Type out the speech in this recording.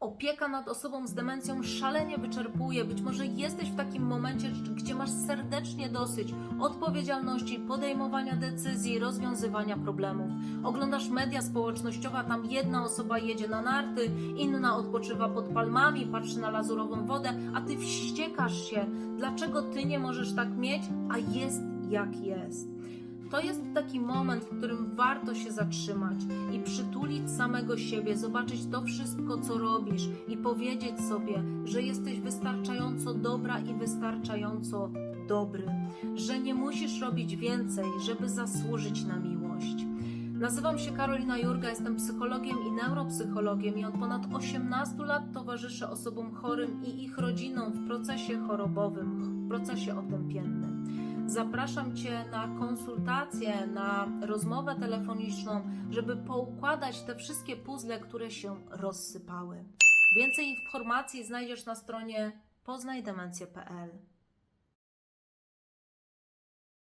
Opieka nad osobą z demencją szalenie wyczerpuje. Być może jesteś w takim momencie, gdzie masz serdecznie dosyć odpowiedzialności, podejmowania decyzji, rozwiązywania problemów. Oglądasz media społecznościowe, tam jedna osoba jedzie na narty, inna odpoczywa pod palmami, patrzy na lazurową wodę, a ty wściekasz się. Dlaczego ty nie możesz tak mieć, a jest jak jest? To jest taki moment, w którym warto się zatrzymać i przytulić samego siebie, zobaczyć to wszystko, co robisz i powiedzieć sobie, że jesteś wystarczająco dobra i wystarczająco dobry, że nie musisz robić więcej, żeby zasłużyć na miłość. Nazywam się Karolina Jurga, jestem psychologiem i neuropsychologiem i od ponad 18 lat towarzyszę osobom chorym i ich rodzinom w procesie chorobowym, w procesie otępiennym. Zapraszam Cię na konsultację, na rozmowę telefoniczną, żeby poukładać te wszystkie puzzle, które się rozsypały. Więcej informacji znajdziesz na stronie poznajdemencję.pl.